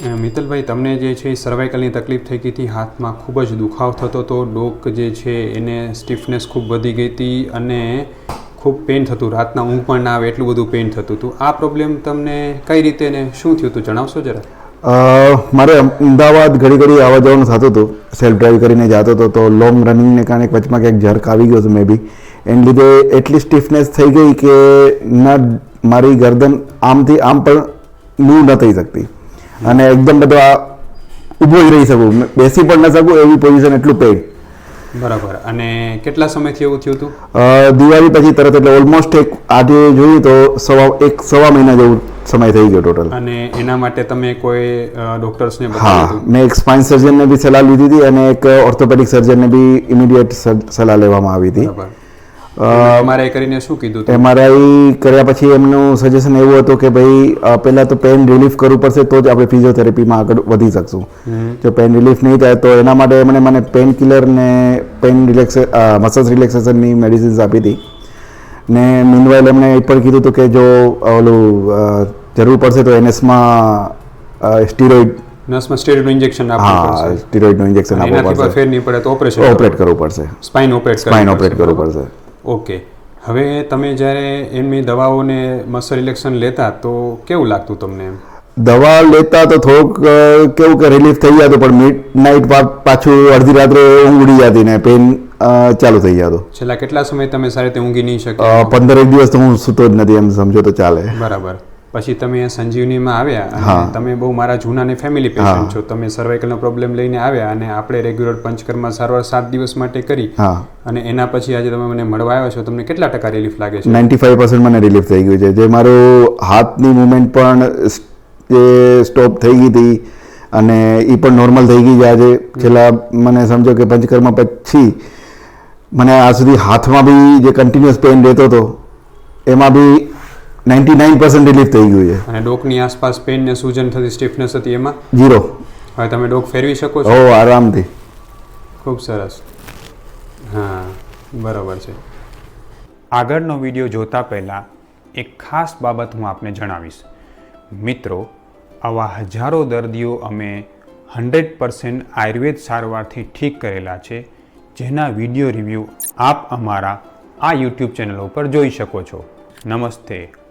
અ, મિત્તલભાઈ તમને જે છે સર્વાઇકલની તકલીફ થઈ ગઈ હતી હાથમાં ખૂબ જ દુખાવ થતો હતો ડોક જે છે એને સ્ટીફનેસ ખૂબ વધી ગઈ હતી અને ખૂબ પેઇન થતું રાતના ઊંઘ પણ ના આવે એટલું બધું પેઇન થતું હતું. આ પ્રોબ્લેમ તમને કઈ રીતે ને શું થયું હતું જણાવશો જરા? મારે અમદાવાદ ઘડી ઘડી આવવા જવાનું થતું હતું સેલ્ફ ડ્રાઈવ કરીને જતો હતો તો લોંગ રનિંગને કારણે વચમાં ક્યાંક ઝરક આવી ગયો હતો મે બી એને લીધે એટલી સ્ટીફનેસ થઈ ગઈ કે ના મારી ગરદન આમથી આમ પણ મૂવ ન થઈ શકતી. અને એકદમ બધો આ ઊભો જ રહી શકું. બેસી પણ ન શકું એવી પોઝિશન એટલું પેઇન બરાબર. અને કેટલા સમયથી એવું થયું હતું? દિવાળી પછી તરત એટલે ઓલમોસ્ટ એક આજે જોયું તો સવા એક સવા મહિના જેવું સમય થઈ ગયો ટોટલ અને એના માટે તમે કોઈ ડોક્ટર્સને હા મેં એક સ્પાઇન સર્જનને બી સલાહ લીધી હતી અને એક ઓર્થોપેડિક સર્જનને બી ઇમિડિયેટ સલાહ લેવામાં આવી હતી. બરાબર. તમારે કરીને શું કીધું એમઆરઆઈ કર્યા પછી એમનું સજેશન એવું હતું કે ભાઈ પહેલાં તો પેન રિલીફ કરવું પડશે તો જ આપણે ફિઝિયોથેરાપીમાં આગળ વધી શકશું. જો પેન રિલીફ નહીં થાય તો એના માટે એમણે મને પેન કિલર ને પેન રિલેક્સે મસલ્સ રિલેક્સેશનની મેડિસિન્સ આપી હતી. ને મીનવાઇલ એમણે એ પણ કીધું હતું કે જો ઓલું જરૂર પડશે તો એનએસમાં સ્ટીરોઇડ નસમાં સ્ટેરોઇડનું ઇન્જેક્શન આપવું હા સ્ટીરોઇડનું ઇન્જેક્શન આપવું પડશે. ફેર નહીં પડે તો ઓપરેશન ઓપરેટ કરવું પડશે. સ્પાઇન ઓપરેટ સ્પાઇન ઓપરેટ કરવું પડશે. ઓકે. હવે તમે જ્યારે એમની દવાઓને મસલ રિલેક્શન લેતા તો કેવું લાગતું તમને એમ? દવા લેતા તો થોડુંક કેવું કે રિલીફ થઈ જતું પણ મિડ નાઇટ પાછું અડધી રાત્રે ઊંઘ ઉડી જતી ને પેન ચાલુ થઈ જતો છેલ્લા કેટલા સમય તમે સારી રીતે ઊંઘી નહીં શકો શકે પંદરેક દિવસ તો હું સૂતો જ નથી એમ સમજો તો ચાલે. બરાબર. પછી તમે સંજીવનીમાં આવ્યા અને તમે બહુ મારા જૂના ને ફેમિલી પેશન્ટ છો. તમે સર્વાઇકલનો પ્રોબ્લેમ લઈને આવ્યા અને આપણે રેગ્યુલર પંચકર્મા સારવાર સાત દિવસ માટે કરી. અને એના પછી આજે તમે મને મળવા આવ્યા છો. તમને કેટલા ટકા રિલીફ લાગે છે? નાઇન્ટી ફાઈવ પર્સન્ટ મને રિલીફ થઈ ગયું છે. જે મારું હાથની મુવમેન્ટ પણ એ સ્ટોપ થઈ ગઈ હતી અને એ પણ નોર્મલ થઈ ગઈ છે આજે. છેલ્લા મને સમજો કે પંચકર્મા પછી મને આ સુધી હાથમાં બી જે કન્ટિન્યુઅસ પેઇન રહેતો હતો એમાં બી નાઇન્ટી નાઇન પર્સન્ટ રિલીફ થઈ ગયું છે. અને ડોકની આસપાસ પેન ને સૂજન થતી સ્ટીફનેસ હતી એમાં? ઝીરો હવે તમે ડોક ફેરવી શકો છો? ઓ આરામથી. ખૂબ સરસ. હા બરાબર છે. આગળનો વીડિયો જોતા પહેલાં એક ખાસ બાબત હું આપને જણાવીશ. મિત્રો આવા હજારો દર્દીઓ અમે હંડ્રેડ પર્સન્ટ આયુર્વેદ સારવારથી ઠીક કરેલા છે જેના વીડિયો રિવ્યૂ આપ અમારા આ યુટ્યુબ ચેનલ ઉપર જોઈ શકો છો. નમસ્તે.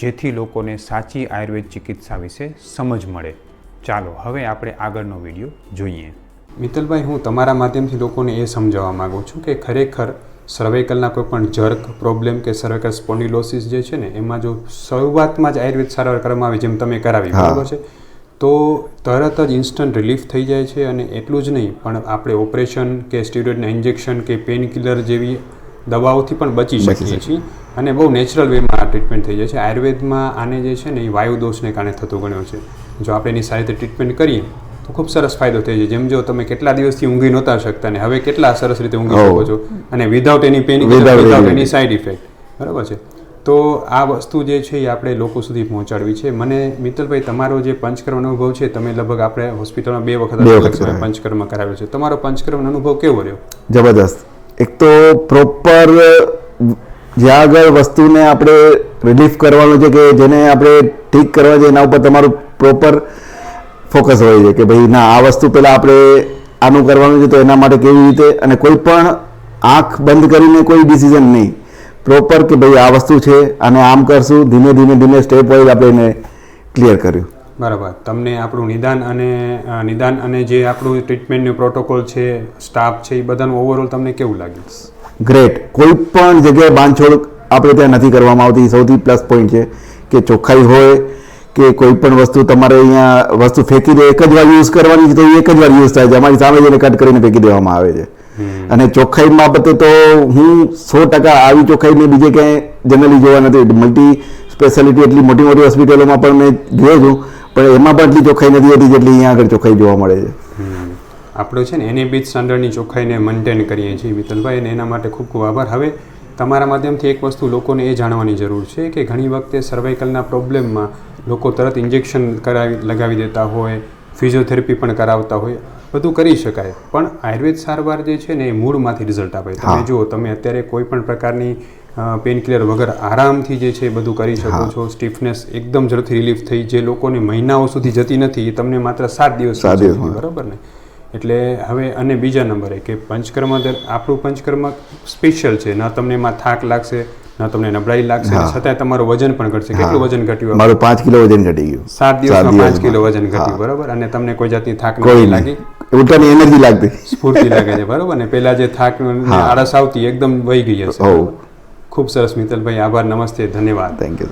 જેથી લોકોને સાચી આયુર્વેદ ચિકિત્સા વિશે સમજ મળે. ચાલો હવે આપણે આગળનો વીડિયો જોઈએ. મિત્તલભાઈ હું તમારા માધ્યમથી લોકોને એ સમજાવવા માગું છું કે ખરેખર સર્વાઇકલના કોઈપણ જર્ક પ્રોબ્લેમ કે સર્વાઇકલ સ્પોન્ડિલોસિસ જે છે ને એમાં જો શરૂઆતમાં જ આયુર્વેદ સારવાર કરવામાં આવે જેમ તમે કરાવી. બરાબર છે? તો તરત જ ઇન્સ્ટન્ટ રિલીફ થઈ જાય છે અને એટલું જ નહીં પણ આપણે ઓપરેશન કે સ્ટીરોઇડના ઇન્જેક્શન કે પેઇન કિલર જેવી દવાઓથી પણ બચી શકીએ. છીએ. અને બહુ નેચરલ વેમાં આ ટ્રીટમેન્ટ થઈ જાય છે. આયુર્વેદમાં આને જે છે ને એ વાયુ દોષને કારણે થતો ગણ્યો છે. જો આપણે એની સારી રીતે ટ્રીટમેન્ટ કરીએ તો ખૂબ સરસ ફાયદો થઈ જાય. જેમ જો તમે કેટલા દિવસથી ઊંઘી નહોતા શકતા ને હવે કેટલા સરસ રીતે ઊંઘી શકો છો. અને without any pain without any side effect બરાબર છે? તો આ વસ્તુ જે છે એ આપણે લોકો સુધી પહોંચાડવી છે. મને મિત્તલભાઈ તમારો જે પંચકર્મ અનુભવ છે તમે લગભગ આપણે હોસ્પિટલમાં બે વખત. પંચકર્મ કરાવ્યો છે. તમારો પંચકર્મ અનુભવ કેવો રહ્યો? જબરદસ્ત. એક તો પ્રોપર જ્યાં આગળ વસ્તુને આપણે રિલીફ કરવાનું છે કે જેને આપણે ઠીક કરવા છે, એના ઉપર તમારું પ્રોપર ફોકસ હોય છે કે ભાઈ, ના, આ વસ્તુ પહેલાં આપણે આનું કરવાનું છે તો એના માટે કેવી રીતે? અને કોઈ પણ આંખ બંધ કરીને કોઈ ડિસિઝન નહીં. પ્રોપર કે ભાઈ, આ વસ્તુ છે અને આમ કરશું, ધીમે ધીમે ધીમે સ્ટેપ વાઇઝ આપણે એને ક્લિયર કર્યું. બરાબર. તમને આપણું નિદાન અને નિદાન અને જે આપણું ટ્રીટમેન્ટનું પ્રોટોકોલ છે સ્ટાફ છે એ બધાનું ઓવરઓલ તમને કેવું લાગ્યું? ગ્રેટ કોઈ પણ જગ્યાએ બાંધછોડ આપણે ત્યાં નથી કરવામાં આવતી. સૌથી પ્લસ પોઈન્ટ છે કે ચોખ્ખાઈ હોય કે કોઈ પણ વસ્તુ તમારે અહીંયા વસ્તુ ફેંકી દે એક જ વાર યુઝ કરવાની છે તો એક જ વાર યુઝ થાય છે. અમારી સામે જઈને કટ કરીને ફેંકી દેવામાં આવે છે. અને ચોખ્ખાઈ બાબતે તો હું સો ટકા આવી ચોખ્ખાઈને બીજે ક્યાંય જનરલી જોવા નથી. મલ્ટી સ્પેશિયાલિટી એટલી મોટી મોટી હોસ્પિટલોમાં પણ મેં જોયો છું. પણ એમાં પણ એટલી ચોખ્ખાઈ નથી હોતી જેટલી અહીંયા આગળ ચોખ્ખાઈ જોવા મળે છે. આપણે છે ને એની બીચ સ્ટાન્ડર્ડની ચોખ્ખાઈને મેન્ટેન કરીએ છીએ મિત્તલભાઈ અને એના માટે ખૂબ ખૂબ આભાર. હવે તમારા માધ્યમથી એક વસ્તુ લોકોને એ જાણવાની જરૂર છે કે ઘણી વખતે સર્વાઇકલના પ્રોબ્લેમમાં લોકો તરત ઇન્જેક્શન કરાવી, લગાવી દેતા હોય ફિઝિયોથેરપી પણ કરાવતા હોય બધું કરી શકાય. પણ આયુર્વેદ સારવાર જે છે ને એ મૂળમાંથી રિઝલ્ટ આપે. તમે જુઓ તમે અત્યારે કોઈ પણ પ્રકારની પેનકિલર વગર આરામથી જે છે એ બધું કરી શકો છો. સ્ટીફનેસ એકદમ ઝડપથી રિલીફ થઈ. જે લોકોને મહિનાઓ સુધી જતી નથી એ તમને માત્ર સાત દિવસ. બરાબર ને? એટલે હવે અને બીજા નંબરે કે પંચકર્મ આપણું પંચકર્મ સ્પેશિયલ છે. ન તમને એમાં થાક લાગશે ન તમને નબળાઈ લાગશે છતાં તમારું વજન પણ ઘટશે. કેટલું વજન ઘટ્યું મારું પાંચ કિલો વજન ઘટી ગયું. સાત દિવસમાં પાંચ કિલો વજન ઘટ્યું બરોબર? અને તમને કોઈ જાતની થાક કોઈ નહીં. લાગી ઉલટાની એનર્જી લાગતી. સ્ફૂર્તિ લાગે છે બરાબર ને? પેલા જે થાક આળસ આવતી એકદમ વહી ગઈ હશે. ખૂબ સરસ મિત્તલભાઈ આભાર નમસ્તે ધન્યવાદ. Thank you